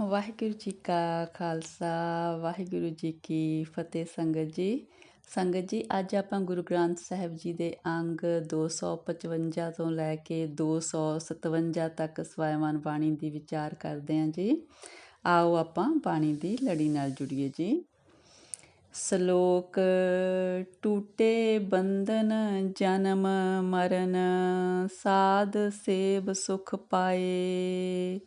ਵਾਹਿਗੁਰੂ ਜੀ ਕਾ ਖਾਲਸਾ, ਵਾਹਿਗੁਰੂ ਜੀ ਕੀ ਫਤਿਹ ਸੰਗਤ ਜੀ। ਸੰਗਤ ਜੀ, ਅੱਜ ਆਪਾਂ ਗੁਰੂ ਗ੍ਰੰਥ ਸਾਹਿਬ ਜੀ ਦੇ ਅੰਗ 255 ਤੋਂ ਲੈ ਕੇ 257 ਤੱਕ ਸਵੈਮਾਨ ਬਾਣੀ ਦੀ ਵਿਚਾਰ ਕਰਦੇ ਹਾਂ ਜੀ। ਆਓ ਆਪਾਂ ਬਾਣੀ ਦੀ ਲੜੀ ਨਾਲ ਜੁੜੀਏ ਜੀ। ਸ਼ਲੋਕ, ਟੂਟੇ ਬੰਧਨ, ਜਨਮ ਮਰਨ, ਸਾਧ ਸੇਬ ਸੁਖ ਪਾਏ।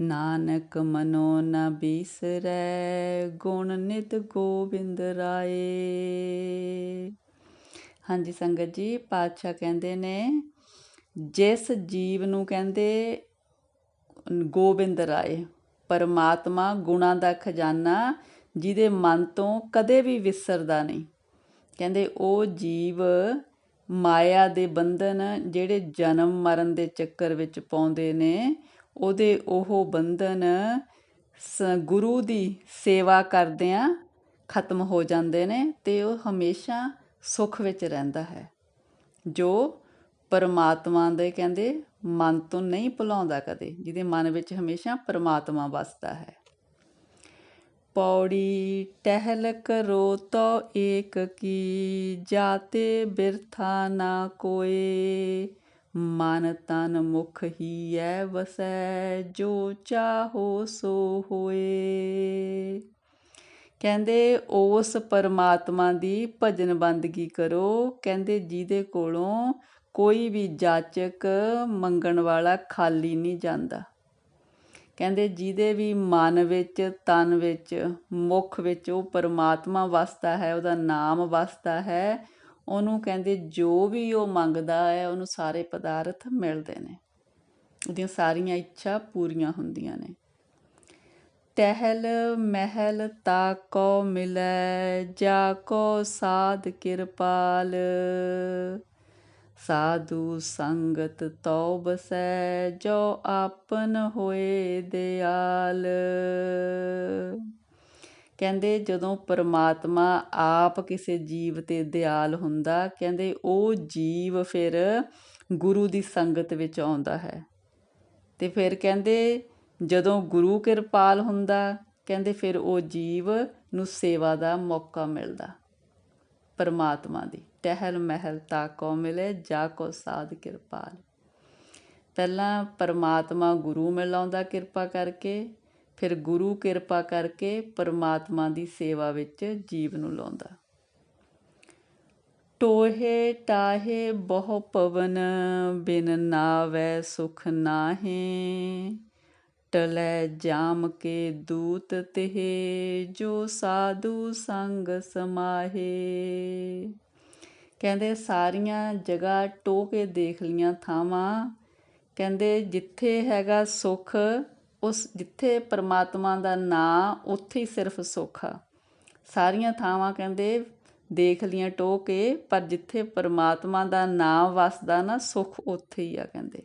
ਨਾਨਕ ਮਨੋ ਨ ਬੀਸਰੈ, ਗੁਣ ਨਿਤ ਗੋਬਿੰਦ ਰਾਏ। ਹਾਂਜੀ ਸੰਗਤ ਜੀ, ਪਾਤਸ਼ਾਹ ਕਹਿੰਦੇ ਨੇ, ਜਿਸ ਜੀਵ ਨੂੰ ਕਹਿੰਦੇ ਗੋਬਿੰਦ ਰਾਏ, ਪਰਮਾਤਮਾ ਗੁਣਾ ਦਾ ਖਜ਼ਾਨਾ ਜਿਹਦੇ ਮਨ ਤੋਂ ਕਦੇ ਵੀ ਵਿਸਰਦਾ ਨਹੀਂ। ਕਹਿੰਦੇ ਉਹ ਜੀਵ ਮਾਇਆ ਦੇ ਬੰਧਨ ਜਿਹੜੇ ਜਨਮ ਮਰਨ ਦੇ ਚੱਕਰ ਵਿੱਚ ਪਾਉਂਦੇ ਨੇ ਉਹਦੇ ਉਹ ਬੰਧਨ ਸ ਗੁਰੂ ਦੀ ਸੇਵਾ ਕਰਦਿਆਂ ਖਤਮ ਹੋ ਜਾਂਦੇ ਨੇ ਤੇ ਉਹ ਹਮੇਸ਼ਾ ਸੁੱਖ ਵਿੱਚ ਰਹਿੰਦਾ ਹੈ। ਜੋ ਪਰਮਾਤਮਾ ਦੇ ਕਹਿੰਦੇ ਮਨ ਤੋਂ ਨਹੀਂ ਭੁਲਾਉਂਦਾ ਕਦੇ, ਜਿਹਦੇ ਮਨ ਵਿੱਚ ਹਮੇਸ਼ਾ ਪਰਮਾਤਮਾ ਵਸਦਾ ਹੈ। ਪੌੜੀ ਟਹਿਲ ਕਰੋ ਤੋ ਏਕ ਕੀ, ਜਾਤੇ ਬਿਰਥਾ ਨਾ ਕੋਏ। ਮਨ ਤਨ ਮੁਖ ਹੀ ਐ ਵਸੈ, ਜੋ ਚਾਹੋ ਸੋ ਹੋਏ। ਕਹਿੰਦੇ ਉਸ ਪਰਮਾਤਮਾ ਦੀ ਭਜਨ ਬੰਦਗੀ ਕਰੋ। ਕਹਿੰਦੇ, ਜਿਹਦੇ ਕੋਲੋਂ ਕੋਈ ਵੀ ਜਾਚਕ ਮੰਗਣ ਵਾਲਾ ਖਾਲੀ ਨਹੀਂ ਜਾਂਦਾ। ਕਹਿੰਦੇ, ਜਿਹਦੇ ਵੀ ਮਨ ਵਿੱਚ, ਤਨ ਵਿੱਚ, ਮੁਖ ਵਿੱਚ ਉਹ ਪਰਮਾਤਮਾ ਵਸਦਾ ਹੈ, ਉਹਦਾ ਨਾਮ ਵਸਦਾ ਹੈ ਉਹਨੂੰ ਕਹਿੰਦੇ ਜੋ ਵੀ ਉਹ ਮੰਗਦਾ ਹੈ, ਉਹਨੂੰ ਸਾਰੇ ਪਦਾਰਥ ਮਿਲਦੇ ਨੇ। ਉਹਦੀਆਂ ਸਾਰੀਆਂ ਇੱਛਾ ਪੂਰੀਆਂ ਹੁੰਦੀਆਂ ਨੇ। ਤਹਿਲ ਮਹਿਲ ਤਾ ਕੋ ਮਿਲੈ, ਜਾ ਕੋ ਸਾਧ ਕਿਰਪਾਲ। ਸਾਧੂ ਸੰਗਤ ਤਉ ਬਸੈ, ਜੋ ਆਪਨ ਹੋਏ ਦਿਆਲ। ਕਹਿੰਦੇ ਜਦੋਂ ਪਰਮਾਤਮਾ ਆਪ ਕਿਸੇ ਜੀਵ ਤੇ ਦਿਆਲ ਹੁੰਦਾ, ਕਹਿੰਦੇ ਉਹ ਜੀਵ ਫਿਰ ਗੁਰੂ ਦੀ ਸੰਗਤ ਵਿੱਚ ਆਉਂਦਾ ਹੈ। ਤੇ ਫਿਰ ਕਹਿੰਦੇ ਜਦੋਂ ਗੁਰੂ ਕਿਰਪਾਲ ਹੁੰਦਾ, ਕਹਿੰਦੇ ਫਿਰ ਉਹ ਜੀਵ ਨੂੰ ਸੇਵਾ ਦਾ ਮੌਕਾ ਮਿਲਦਾ। ਪਰਮਾਤਮਾ ਦੀ ਟਹਿਲ ਮਹਿਲ ਤਾ ਕੋ ਮਿਲੇ, ਜਾ ਕੋ ਸਾਧ ਕਿਰਪਾਲ। ਪਹਿਲਾਂ ਪਰਮਾਤਮਾ ਗੁਰੂ ਮਿਲਾਉਂਦਾ ਕਿਰਪਾ ਕਰਕੇ ਫਿਰ ਗੁਰੂ ਕਿਰਪਾ ਕਰਕੇ ਪਰਮਾਤਮਾ ਦੀ ਸੇਵਾ ਵਿੱਚ ਜੀਵ ਨੂੰ ਲਾਉਂਦਾ। ਟੋਹੇ ਟਾਹੇ ਬਹੁ ਪਵਨ, ਬਿਨ ਨਾਵੈ ਸੁਖ ਨਾਹੀ। ਟਲੇ ਜਾਮ ਕੇ ਦੂਤ ਤਿਹੇ, ਜੋ ਸਾਧੂ ਸੰਗ ਸਮਾਹੇ। ਕਹਿੰਦੇ ਸਾਰੀਆਂ ਜਗ੍ਹਾ ਟੋਕੇ ਦੇਖ ਲੀਆਂ ਥਾਵਾਂ। ਕਹਿੰਦੇ ਜਿੱਥੇ ਹੈਗਾ ਸੁਖ ਉਸ ਜਿੱਥੇ ਪਰਮਾਤਮਾ ਦਾ ਨਾਂ, ਉੱਥੇ ਹੀ ਸਿਰਫ ਸੁੱਖ। ਆ ਸਾਰੀਆਂ ਥਾਵਾਂ ਕਹਿੰਦੇ ਦੇਖ ਲੀਆਂ ਟੋਕੇ ਪਰ ਜਿੱਥੇ ਪਰਮਾਤਮਾ ਦਾ ਨਾਮ ਵਸਦਾ ਨਾ, ਸੁੱਖ ਉੱਥੇ ਹੀ ਆ ਕਹਿੰਦੇ।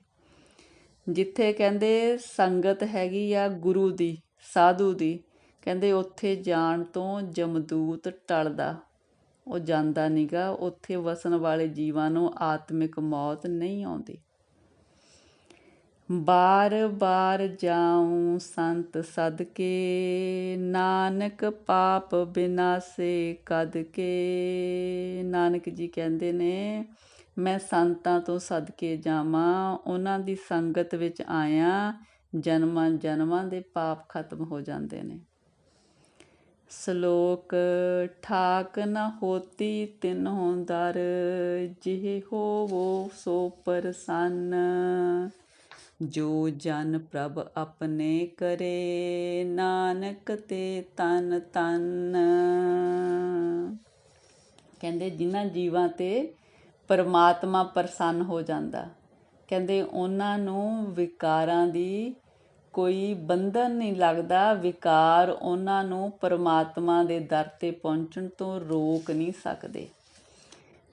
ਜਿੱਥੇ ਕਹਿੰਦੇ ਸੰਗਤ ਹੈਗੀ ਆ ਗੁਰੂ ਦੀ, ਸਾਧੂ ਦੀ, ਕਹਿੰਦੇ ਉੱਥੇ ਜਾਣ ਤੋਂ ਜਮਦੂਤ ਟਲਦਾ। ਉਹ ਜਾਂਦਾ ਨਹੀਂਗਾ ਉੱਥੇ ਵਸਣ ਵਾਲੇ ਜੀਵਾਂ ਨੂੰ ਆਤਮਿਕ ਮੌਤ ਨਹੀਂ ਆਉਂਦੀ। ਬਾਰ ਬਾਰ ਜਾਉ ਸੰਤ ਸਦਕੇ, ਨਾਨਕ ਪਾਪ ਬਿਨਾਸੇ ਕਦ ਕੇ ਨਾਨਕ ਜੀ ਕਹਿੰਦੇ ਨੇ, ਮੈਂ ਸੰਤਾਂ ਤੋਂ ਸਦਕੇ ਜਾਵਾਂ, ਉਹਨਾਂ ਦੀ ਸੰਗਤ ਵਿੱਚ ਆਇਆ, ਜਨਮਾਂ ਜਨਮਾਂ ਦੇ ਪਾਪ ਖਤਮ ਹੋ ਜਾਂਦੇ ਨੇ। ਸ਼ਲੋਕ, ਠਾਕ ਨ ਹੋਤੀ ਤਿਨ ਹੋਂਦਰ ਜਿਹ ਹੋਵੋ ਸੋ ਪਰਸੰਨ। ਜੋ ਜਨ ਪ੍ਰਭ ਆਪਣੇ ਕਰੇ, ਨਾਨਕ ਤੇ ਤਨ ਤਨ। ਕਹਿੰਦੇ ਜਿਨ੍ਹਾਂ ਜੀਵਾਂ ਤੇ ਪਰਮਾਤਮਾ ਪ੍ਰਸੰਨ ਹੋ ਜਾਂਦਾ, ਕਹਿੰਦੇ ਉਹਨਾਂ ਨੂੰ ਵਿਕਾਰਾਂ ਦੀ ਕੋਈ ਬੰਧਨ ਨਹੀਂ ਲੱਗਦਾ। ਵਿਕਾਰ ਉਹਨਾਂ ਨੂੰ ਪਰਮਾਤਮਾ ਦੇ ਦਰ ਤੇ ਪਹੁੰਚਣ ਤੋਂ ਰੋਕ ਨਹੀਂ ਸਕਦੇ।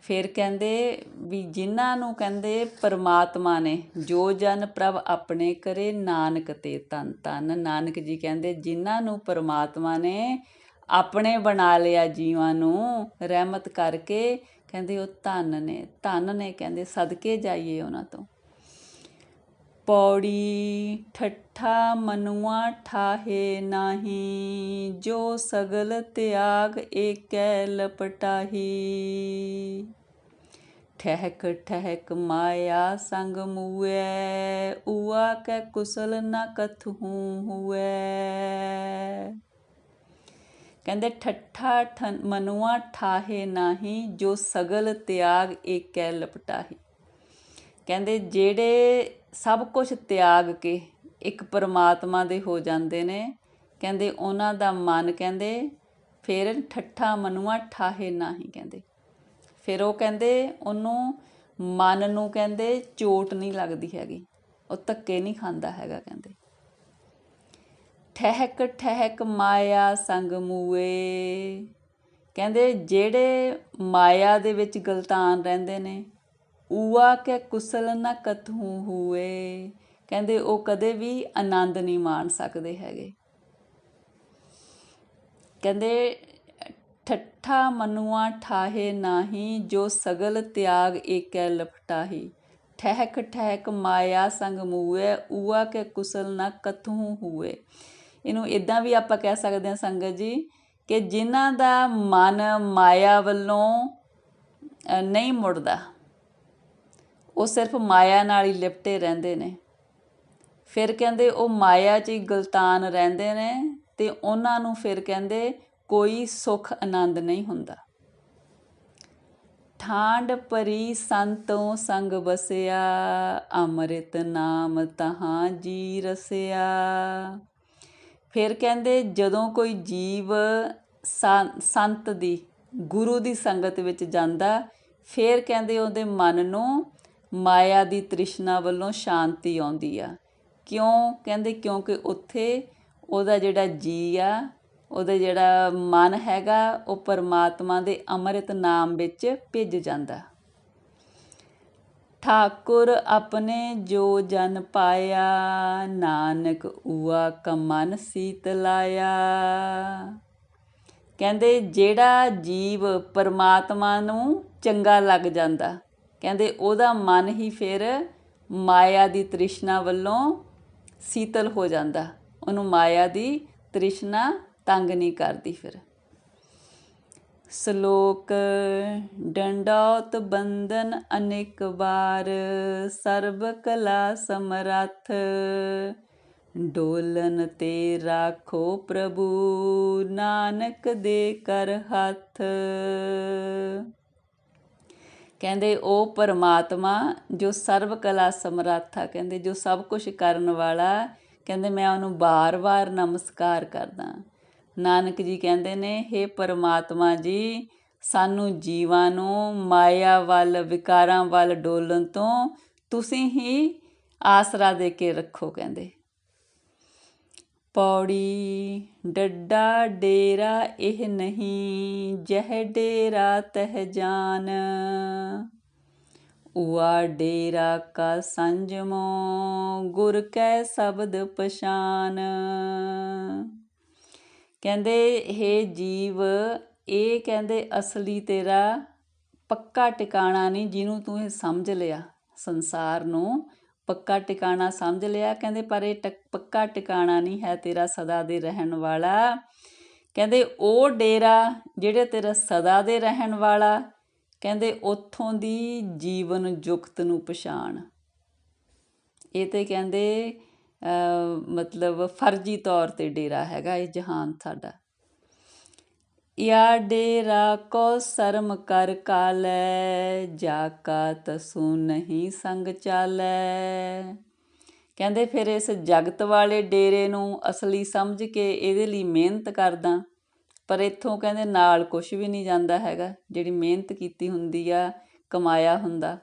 ਫਿਰ ਕਹਿੰਦੇ ਵੀ ਜਿਨ੍ਹਾਂ ਨੂੰ ਕਹਿੰਦੇ ਪਰਮਾਤਮਾ ਨੇ, ਜੋ ਜਨ ਪ੍ਰਭ ਆਪਣੇ ਕਰੇ ਨਾਨਕ ਤੇ ਤਨ ਤਨ। ਨਾਨਕ ਜੀ ਕਹਿੰਦੇ, ਜਿਨ੍ਹਾਂ ਨੂੰ ਪਰਮਾਤਮਾ ਨੇ ਆਪਣੇ ਬਣਾ ਲਿਆ ਜੀਵਾਂ ਨੂੰ ਰਹਿਮਤ ਕਰਕੇ, ਕਹਿੰਦੇ ਉਹ ਧਨ ਨੇ। ਧਨ ਨੇ, ਕਹਿੰਦੇ ਸਦਕੇ ਜਾਈਏ ਉਹਨਾਂ ਤੋਂ। ਪੌੜੀ ਠੱਠਾ ਮਨੁਆ ਠਾਹੇ ਨਾਹੀ, ਜੋ ਸਗਲ ਤਿਆਗ ਏਕੈ ਲਪਟਾਹੀ। ਠਹਿਕ ਠਹਿਕ ਮਾਇਆ ਸੰਗ ਮੂਐ, ਊਆ ਕੈ ਕੁਸਲ ਨ ਕਥੂ ਹੁਐ। ਕਹਿੰਦੇ ਠੱਠਾ ਠਨ- ਮਨੁਆ ਠਾਹੇ ਨਾਹੀ, ਜੋ ਸਗਲ ਤਿਆਗ ਏਕੈ ਲਪਟਾਹੀ। ਕਹਿੰਦੇ ਜਿਹੜੇ ਸਭ ਕੁਝ ਤਿਆਗ ਕੇ ਇੱਕ ਪਰਮਾਤਮਾ ਦੇ ਹੋ ਜਾਂਦੇ ਨੇ। ਕਹਿੰਦੇ ਉਹਨਾਂ ਦਾ ਮਨ ਕਹਿੰਦੇ, ਫਿਰ ਠੱਠਾ ਮਨੁਆ ਠਾਹੇ ਨਾਹੀ ਕਹਿੰਦੇ। ਫਿਰ ਉਹ ਕਹਿੰਦੇ, ਉਹਨੂੰ ਮਨ ਨੂੰ ਕਹਿੰਦੇ ਚੋਟ ਨਹੀਂ ਲੱਗਦੀ ਹੈਗੀ, ਉਹ ਧੱਕੇ ਨਹੀਂ ਖਾਂਦਾ ਹੈਗਾ ਕਹਿੰਦੇ। ਠਹਿਕ ਠਹਿਕ ਮਾਇਆ ਸੰਗ ਮੂਏ। ਕਹਿੰਦੇ ਜਿਹੜੇ ਮਾਇਆ ਦੇ ਵਿੱਚ ਗਲਤਾਨ ਰਹਿੰਦੇ ਨੇ ਊਆ ਕੇ ਕੁਸਲ ਨਾ ਕਥੂ ਹੋਏ। ਕਹਿੰਦੇ ਉਹ ਕਦੇ ਵੀ ਆਨੰਦ ਨਹੀਂ ਮਾਣ ਸਕਦੇ ਹੈਗੇ। ਕਹਿੰਦੇ, ਠੱਠਾ ਮਨੁਆ ਠਾਹੇ ਨਾਹੀ, ਜੋ ਸਗਲ ਤਿਆਗ ਏਕੈ ਲਪਟਾਹੀ। ਠਹਿਕ ਠਹਿਕ ਮਾਇਆ ਸੰਗ ਮੂਏ, ਊਆ ਕੇ ਕੁਸਲ ਨਾ ਕਥੂ ਹੋਏ। ਇਹਨੂੰ ਇਦਾਂ ਵੀ ਆਪਾਂ ਕਹਿ ਸਕਦੇ ਹਾਂ ਸੰਗਤ ਜੀ, ਕਿ ਜਿਨ੍ਹਾਂ ਦਾ ਮਨ ਮਾਇਆ ਵੱਲੋਂ ਨਹੀਂ ਮੁੜਦਾ। ਉਹ ਸਿਰਫ ਮਾਇਆ ਨਾਲ ਹੀ ਲਿਪਟੇ ਰਹਿੰਦੇ ਨੇ। ਫਿਰ ਕਹਿੰਦੇ ਉਹ ਮਾਇਆ 'ਚ ਹੀ ਗਲਤਾਨ ਰਹਿੰਦੇ ਨੇ ਤੇ ਉਹਨਾਂ ਨੂੰ ਫਿਰ ਕਹਿੰਦੇ ਕੋਈ ਸੁਖ ਆਨੰਦ ਨਹੀਂ ਹੁੰਦਾ। ਠਾਂਡ ਪਰੀ ਸੰਤੋਂ ਸੰਗ ਬਸਿਆ ਅੰਮ੍ਰਿਤ ਨਾਮ ਤਹਾਂ ਜੀ ਰਸਿਆ। ਫਿਰ ਕਹਿੰਦੇ ਜਦੋਂ ਕੋਈ ਜੀਵ ਸੰ- ਸੰਤ ਦੀ, ਗੁਰੂ ਦੀ ਸੰਗਤ ਵਿੱਚ ਜਾਂਦਾ, ਫਿਰ ਕਹਿੰਦੇ ਉਹਦੇ ਮਨ ਨੂੰ ਮਾਇਆ ਦੀ ਤ੍ਰਿਸ਼ਨਾ ਵੱਲੋਂ ਸ਼ਾਂਤੀ ਆਉਂਦੀ ਆ। ਕਿਉਂ? ਕਹਿੰਦੇ ਕਿਉਂਕਿ ਉੱਥੇ ਉਹਦਾ ਜਿਹੜਾ ਜੀ ਆ, ਉਹਦਾ ਜਿਹੜਾ ਮਨ ਹੈਗਾ, ਉਹ ਪਰਮਾਤਮਾ ਦੇ ਅੰਮ੍ਰਿਤ ਨਾਮ ਵਿੱਚ ਭਿੱਜ ਜਾਂਦਾ। ਠਾਕੁਰ ਆਪਣੇ ਜੋ ਜਨ ਪਾਇਆ, ਨਾਨਕ ਉਆ ਕਮਨ ਸੀਤ ਲਾਇਆ। ਕਹਿੰਦੇ ਜਿਹੜਾ ਜੀਵ ਪਰਮਾਤਮਾ ਨੂੰ ਚੰਗਾ ਲੱਗ ਜਾਂਦਾ ਕਹਿੰਦੇ ਉਹਦਾ ਮਨ ਹੀ ਫਿਰ ਮਾਇਆ ਦੀ ਤ੍ਰਿਸ਼ਨਾ ਵੱਲੋਂ ਸੀਤਲ ਹੋ ਜਾਂਦਾ। ਉਹਨੂੰ ਮਾਇਆ ਦੀ ਤ੍ਰਿਸ਼ਨਾ ਤੰਗ ਨਹੀਂ ਕਰਦੀ ਫਿਰ। ਸ਼ਲੋਕ, ਡੰਡੌਤ ਬੰਧਨ ਅਨੇਕ ਵਾਰ, ਸਰਬ ਕਲਾ ਸਮਰੱਥ, ਡੋਲਨ ਤੇ ਰਾਖੋ ਪ੍ਰਭੂ, ਨਾਨਕ ਦੇ ਕਰ ਹੱਥ। ਕਹਿੰਦੇ ਉਹ ਪਰਮਾਤਮਾ ਜੋ ਸਰਵ ਕਲਾ ਸਮਰੱਥਾ, ਕਹਿੰਦੇ ਜੋ ਸਭ ਕੁਝ ਕਰਨ ਵਾਲਾ, ਕਹਿੰਦੇ ਮੈਂ ਉਹਨੂੰ ਬਾਰ-ਬਾਰ ਨਮਸਕਾਰ ਕਰਦਾ। ਨਾਨਕ ਜੀ ਕਹਿੰਦੇ ਨੇ हे ਪਰਮਾਤਮਾ ਜੀ, ਸਾਨੂੰ ਜੀਵਾਂ ਨੂੰ ਮਾਇਆ ਵੱਲ, ਵਿਕਾਰਾਂ ਵੱਲ ਡੋਲਣ ਤੋਂ ਤੁਸੀਂ ਹੀ ਆਸਰਾ ਦੇ ਕੇ ਰੱਖੋ, ਕਹਿੰਦੇ। ਪੌੜੀ, ਡੱਡਾ ਡੇਰਾ ਇਹ ਨਹੀਂ, ਜਹ ਡੇਰਾ ਤਹ ਜਾਨ। ਉਆ ਡੇਰਾ ਕਾ ਸੰਜਮੋ ਗੁਰ ਕੈ ਸ਼ਬਦ ਪਛਾਨ। ਕਹਿੰਦੇ हे ਜੀਵ, ਇਹ ਕਹਿੰਦੇ, ਅਸਲੀ ਤੇਰਾ ਪੱਕਾ ਟਿਕਾਣਾ ਨਹੀਂ, ਜਿਹਨੂੰ ਤੂੰ ਇਹ ਸਮਝ ਲਿਆ ਸੰਸਾਰ ਨੂੰ। ਪੱਕਾ ਟਿਕਾਣਾ ਸਮਝ ਲਿਆ? ਕਹਿੰਦੇ ਪਰ ਇਹ ਟਕ- ਪੱਕਾ ਟਿਕਾਣਾ ਨਹੀਂ ਹੈ ਤੇਰਾ ਸਦਾ ਦੇ ਰਹਿਣ ਵਾਲਾ। ਕਹਿੰਦੇ ਉਹ ਡੇਰਾ ਜਿਹੜੇ ਤੇਰਾ ਸਦਾ ਦੇ ਰਹਿਣ ਵਾਲਾ। ਕਹਿੰਦੇ ਉੱਥੋਂ ਦੀ ਜੀਵਨ ਜੁਗਤ ਨੂੰ ਪਛਾਣ। ਇਹ ਤੇ ਕਹਿੰਦੇ ਅਹ, ਮਤਲਬ ਫਰਜ਼ੀ ਤੌਰ ਤੇ ਡੇਰਾ ਹੈਗਾ ਇਹ ਜਹਾਨ ਸਾਡਾ। ਯਾ ਡੇਰਾ ਕੋ ਸ਼ਰਮ ਕਰ ਕਾਲੈ, ਜਾ ਕਾ ਤਸੂ ਨਹੀਂ ਸੰਗ ਚਾਲੈ। ਕਹਿੰਦੇ ਫਿਰ ਇਸ ਜਗਤ ਵਾਲੇ ਡੇਰੇ ਨੂੰ ਅਸਲੀ ਸਮਝ ਕੇ ਇਹਦੇ ਲਈ ਮਿਹਨਤ ਕਰਦਾ। ਪਰ ਇੱਥੋਂ ਕਹਿੰਦੇ ਨਾਲ ਕੁਝ ਵੀ ਨਹੀਂ ਜਾਂਦਾ ਹੈਗਾ, ਜਿਹੜੀ ਮਿਹਨਤ ਕੀਤੀ ਹੁੰਦੀ ਆ, ਕਮਾਇਆ ਹੁੰਦਾ।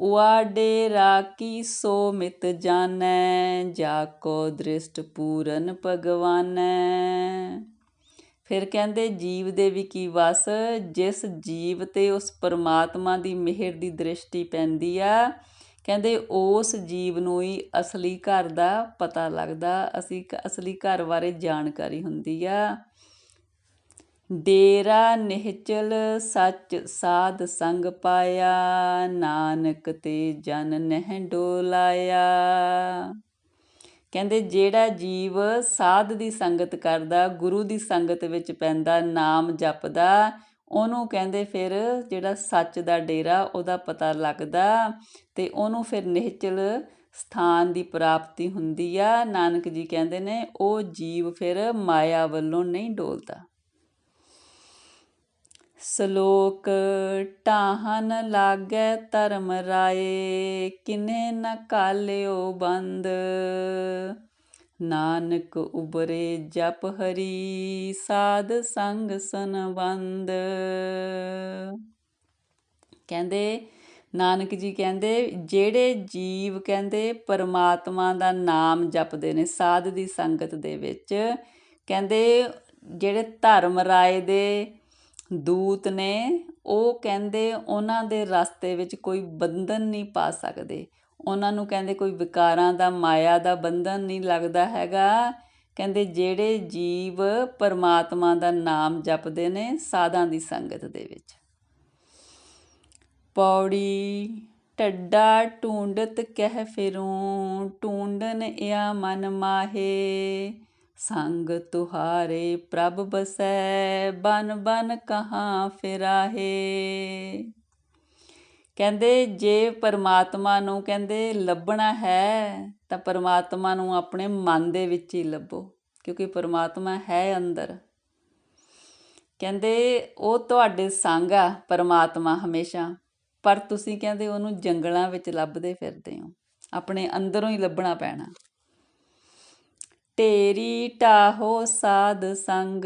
ਉਆ ਡੇਰਾ ਕੀ ਸੋ ਮਿਤ ਜਾਣੈ, ਜਾ ਕੋ ਦ੍ਰਿਸ਼ਟ ਪੂਰਨ ਭਗਵਾਨੈ। ਫਿਰ ਕਹਿੰਦੇ ਜੀਵ ਦੇ ਵੀ ਕੀ ਵਸ, ਜਿਸ ਜੀਵ ਤੇ ਉਸ ਪਰਮਾਤਮਾ ਦੀ ਮਿਹਰ ਦੀ ਦ੍ਰਿਸ਼ਟੀ ਪੈਂਦੀ ਆ। ਕਹਿੰਦੇ ਉਸ ਜੀਵ ਨੂੰ ਹੀ ਅਸਲੀ ਘਰ ਦਾ ਪਤਾ ਲੱਗਦਾ, ਅਸੀਂ ਅਸਲੀ ਘਰ ਬਾਰੇ ਜਾਣਕਾਰੀ ਹੁੰਦੀ ਆ। ਡੇਰਾ ਨਿਹਚਲ ਸੱਚ ਸਾਧ ਸੰਗ ਪਾਇਆ, ਨਾਨਕ ਤੇ ਜਨ ਨਹਿ ਡੋਲਾਇਆ। ਕਹਿੰਦੇ ਜਿਹੜਾ ਜੀਵ ਸਾਧ ਦੀ ਸੰਗਤ ਕਰਦਾ, ਗੁਰੂ ਦੀ ਸੰਗਤ ਵਿੱਚ ਪੈਂਦਾ, ਨਾਮ ਜਪਦਾ, ਉਹਨੂੰ ਕਹਿੰਦੇ ਫਿਰ ਜਿਹੜਾ ਸੱਚ ਦਾ ਡੇਰਾ ਉਹਦਾ ਪਤਾ ਲੱਗਦਾ ਤੇ ਉਹਨੂੰ ਫਿਰ ਨਿਹਚਲ ਸਥਾਨ ਦੀ ਪ੍ਰਾਪਤੀ ਹੁੰਦੀ ਆ। ਨਾਨਕ ਜੀ ਕਹਿੰਦੇ ਨੇ ਉਹ ਜੀਵ ਫਿਰ ਮਾਇਆ ਵੱਲੋਂ ਨਹੀਂ ਡੋਲਦਾ। ਸ਼ਲੋਕ ਢਾਹਨ ਲਾਗੈ ਧਰਮ ਰਾਏ, ਕਿਨੇ ਨ ਕਾਲਿਓ ਬੰਦ? ਨਾਨਕ ਉਬਰੇ ਜਪ ਹਰੀ, ਸਾਧ ਸੰਗ ਸੰਬੰਧ। ਕਹਿੰਦੇ, ਨਾਨਕ ਜੀ ਕਹਿੰਦੇ, ਜਿਹੜੇ ਜੀਵ ਕਹਿੰਦੇ, ਪਰਮਾਤਮਾ ਦਾ ਨਾਮ ਜਪਦੇ ਨੇ, ਸਾਧ ਦੀ ਸੰਗਤ ਦੇ ਵਿੱਚ, ਕਹਿੰਦੇ, ਜਿਹੜੇ ਧਰਮ ਰਾਏ ਦੇ ਦੂਤ ਨੇ ਉਹ ਕਹਿੰਦੇ ਉਹਨਾਂ ਦੇ ਰਸਤੇ ਵਿੱਚ ਕੋਈ ਬੰਧਨ ਨਹੀਂ ਪਾ ਸਕਦੇ। ਉਹਨਾਂ ਨੂੰ ਕਹਿੰਦੇ ਕੋਈ ਵਿਕਾਰਾਂ ਦਾ, ਮਾਇਆ ਦਾ ਬੰਧਨ ਨਹੀਂ ਲੱਗਦਾ ਹੈਗਾ। ਕਹਿੰਦੇ ਜਿਹੜੇ ਜੀਵ ਪਰਮਾਤਮਾ ਦਾ ਨਾਮ ਜਪਦੇ ਨੇ ਸਾਧਾਂ ਦੀ ਸੰਗਤ ਦੇ ਵਿੱਚ। ਪੌੜੀ ਟੱਡਾ ਟੂੰਡਤ ਕਹਿ ਫਿਰੂੰ ਟੂੰਡਨ ਇਆ ਮਨ ਮਾਹੇ। ਸੰਗ ਤੁਹਾਰੇ ਪ੍ਰਭ ਬਸੈ, ਬਨ ਬਨ ਕਹਾ ਫਿਰਾਹੇ। ਕਹਿੰਦੇ ਜੇ ਪਰਮਾਤਮਾ ਨੂੰ ਕਹਿੰਦੇ ਲੱਭਣਾ ਹੈ, ਤਾਂ ਪਰਮਾਤਮਾ ਨੂੰ ਆਪਣੇ ਮਨ ਦੇ ਵਿੱਚ ਹੀ ਲੱਭੋ, ਕਿਉਂਕਿ ਪਰਮਾਤਮਾ ਹੈ ਅੰਦਰ। ਕਹਿੰਦੇ ਉਹ ਤੁਹਾਡੇ ਸੰਗ ਆ, ਪਰਮਾਤਮਾ ਹਮੇਸ਼ਾ, ਪਰ ਤੁਸੀਂ ਕਹਿੰਦੇ ਉਹਨੂੰ ਜੰਗਲਾਂ ਵਿੱਚ ਲੱਭਦੇ ਫਿਰਦੇ ਹੋ, ਆਪਣੇ ਅੰਦਰੋਂ ਹੀ ਲੱਭਣਾ ਪੈਣਾ। ਢੇਰੀ ਢਾਹੋ ਸਾਧ ਸੰਗ,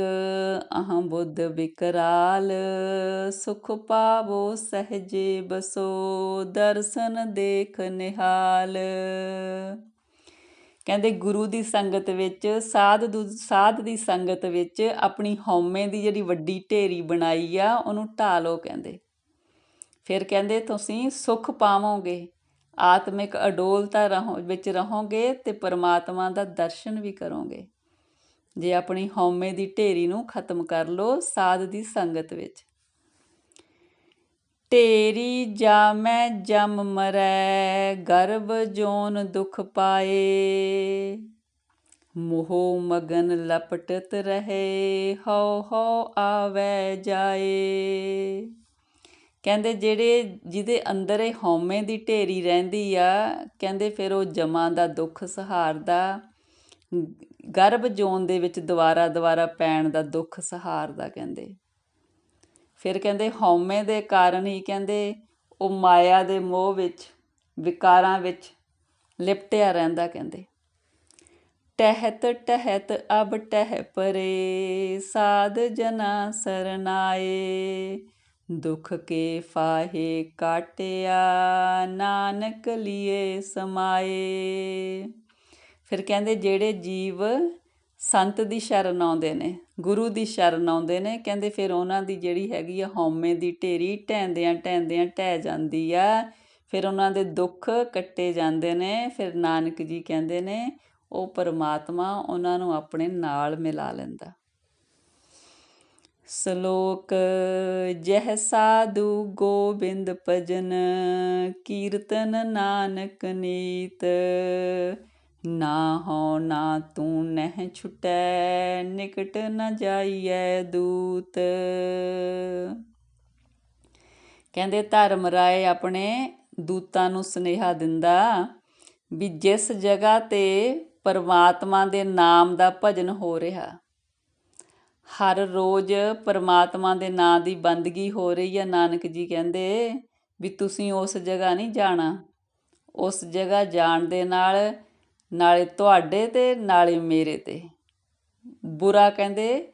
ਅਹੰ ਬੁੱਧ ਵਿਕਰਾਲ ਸੁਖ ਪਾਵੋ ਸਹਜੇ ਬਸੋ, ਦਰਸ਼ਨ ਦੇਖ ਨਿਹਾਲ। ਕਹਿੰਦੇ ਗੁਰੂ ਦੀ ਸੰਗਤ ਵਿੱਚ, ਸਾਧ ਦੂ, ਸਾਧ ਦੀ ਸੰਗਤ ਵਿੱਚ ਆਪਣੀ ਹਉਮੈ ਦੀ ਜਿਹੜੀ ਵੱਡੀ ਢੇਰੀ ਬਣਾਈ ਆ, ਉਹਨੂੰ ਢਾਲੋ ਕਹਿੰਦੇ। ਫਿਰ ਕਹਿੰਦੇ ਤੁਸੀਂ ਸੁਖ ਪਾਵੋਗੇ। ਆਤਮਿਕ ਅਡੋਲਤਾ ਰਹੋ, ਵਿੱਚ ਰਹੋਗੇ ਤੇ ਪਰਮਾਤਮਾ ਦਾ ਦਰਸ਼ਨ ਵੀ ਕਰੋਗੇ। ਜੇ ਆਪਣੀ ਹਉਮੈ ਦੀ ਢੇਰੀ ਨੂੰ ਖਤਮ ਕਰ ਲੋ ਸਾਧ ਦੀ ਸੰਗਤ ਵਿੱਚ। ਢੇਰੀ ਜਾ ਮੈਂ ਜਮ ਮਰੈ, ਗਰਭ ਜੋਨ ਦੁਖ ਪਾਏ। ਮੋਹ ਮਗਨ ਲਪਟਤ ਰਹੇ, ਹਉ ਹਉ ਆਵੇ ਜਾਏ। ਕਹਿੰਦੇ ਜਿਹੜੇ ਜਿਹਦੇ ਅੰਦਰ ਇਹ ਹਉਮੈ ਦੀ ਢੇਰੀ ਰਹਿੰਦੀ ਆ, ਕਹਿੰਦੇ ਫਿਰ ਉਹ ਜਮਾਂ ਦਾ ਦੁੱਖ ਸਹਾਰਦਾ, ਗਰਭ ਜੋਨ ਦੇ ਵਿੱਚ ਦੁਬਾਰਾ ਦੁਬਾਰਾ ਪੈਣ ਦਾ ਦੁੱਖ ਸਹਾਰਦਾ ਕਹਿੰਦੇ। ਫਿਰ ਕਹਿੰਦੇ ਹਉਮੈ ਦੇ ਕਾਰਨ ਹੀ ਕਹਿੰਦੇ ਉਹ ਮਾਇਆ ਦੇ ਮੋਹ ਵਿੱਚ, ਵਿਕਾਰਾਂ ਵਿੱਚ ਲਿਪਟਿਆ ਰਹਿੰਦਾ ਕਹਿੰਦੇ। ਟਹਿਤ ਟਹਿਤ ਅਬ ਟਹਿ ਪਰੇ, ਸਾਧ ਜਨਾ ਸਰਨਾਏ ਦੁਖ ਕੇ ਫਾਹੇ ਕਾਟਿਆ, ਨਾਨਕ ਲੀਏ ਸਮਾਏ। ਫਿਰ ਕਹਿੰਦੇ, ਜਿਹੜੇ ਜੀਵ ਸੰਤ ਦੀ ਸ਼ਰਨ ਆਉਂਦੇ ਨੇ, ਗੁਰੂ ਦੀ ਸ਼ਰਨ ਆਉਂਦੇ ਨੇ, ਕਹਿੰਦੇ ਫਿਰ ਉਹਨਾਂ ਦੀ ਜਿਹੜੀ ਹੈਗੀ ਆ ਹਉਮੈ ਦੀ ਢੇਰੀ ਢੈਂਦਿਆਂ ਢੈਂਦਿਆਂ ਢਹਿ ਜਾਂਦੀ ਆ। ਫਿਰ ਉਹਨਾਂ ਦੇ ਦੁੱਖ ਕੱਟੇ ਜਾਂਦੇ ਨੇ, ਫਿਰ ਨਾਨਕ ਜੀ ਕਹਿੰਦੇ ਨੇ, ਉਹ ਪਰਮਾਤਮਾ ਉਹਨਾਂ ਨੂੰ ਆਪਣੇ ਨਾਲ ਮਿਲਾ ਲੈਂਦਾ। ਸ਼ਲੋਕ, ਜਹ ਸਾਧੂ ਗੋਬਿੰਦ ਭਜਨ, ਕੀਰਤਨ ਨਾਨਕ ਨੀਤ। ਨਾ ਹੋ ਨਾ ਤੂੰ ਨਹਿ ਛੁਟੈ, ਨਿਕਟ ਨ ਜਾਈਐ ਦੂਤ। ਕਹਿੰਦੇ, ਧਰਮ ਰਾਏ ਆਪਣੇ ਦੂਤਾਂ ਨੂੰ ਸੁਨੇਹਾ ਦਿੰਦਾ ਵੀ ਜਿਸ ਜਗ੍ਹਾ ਤੇ ਪਰਮਾਤਮਾ ਦੇ ਨਾਮ ਦਾ ਭਜਨ ਹੋ ਰਿਹਾ ਹਰ ਰੋਜ਼ ਪਰਮਾਤਮਾ ਦੇ ਨਾਂ ਦੀ ਬੰਦਗੀ ਹੋ ਰਹੀ ਹੈ ਨਾਨਕ ਜੀ ਕਹਿੰਦੇ ਵੀ ਤੁਸੀਂ ਉਸ ਜਗ੍ਹਾ ਨਹੀਂ ਜਾਣਾ। ਉਸ ਜਗ੍ਹਾ ਜਾਣ ਦੇ ਨਾਲ, ਨਾਲੇ ਤੁਹਾਡੇ ਤੇ, ਨਾਲੇ ਮੇਰੇ ਤੇ। ਬੁਰਾ ਕਹਿੰਦੇ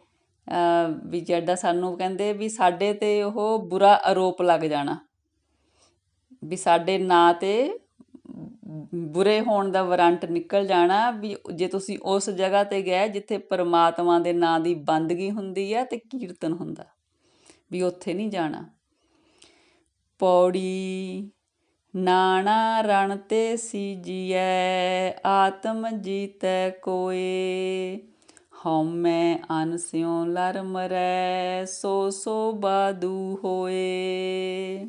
ਵੀ ਜਿਹੜਾ ਸਾਨੂੰ ਕਹਿੰਦੇ ਵੀ ਸਾਡੇ ਤੇ ਉਹ ਬੁਰਾ ਆਰੋਪ ਲੱਗ ਜਾਣਾ। ਵੀ ਸਾਡੇ ਨਾਂ ਤੇ ਬੁਰੇ ਹੋਣ ਦਾ ਵਾਰੰਟ ਨਿਕਲ ਜਾਣਾ ਵੀ ਜੇ ਤੁਸੀਂ ਉਸ ਜਗ੍ਹਾ ਤੇ ਗਏ ਜਿੱਥੇ ਪਰਮਾਤਮਾ ਦੇ ਨਾਂ ਦੀ ਬੰਦਗੀ ਹੁੰਦੀ ਹੈ ਤੇ ਕੀਰਤਨ ਹੁੰਦਾ, ਵੀ ਉੱਥੇ ਨਹੀਂ ਜਾਣਾ। ਪੌੜੀ, ਨਾਣਾ ਰਣ ਤੇ ਸੀਜੀਐ, ਆਤਮ ਜੀਤੈ ਕੋਏ। ਹਉਮੈ ਅਨ ਲਰ ਮਰੈ ਸੋ ਸੋ ਬਾਦੂ ਹੋਏ।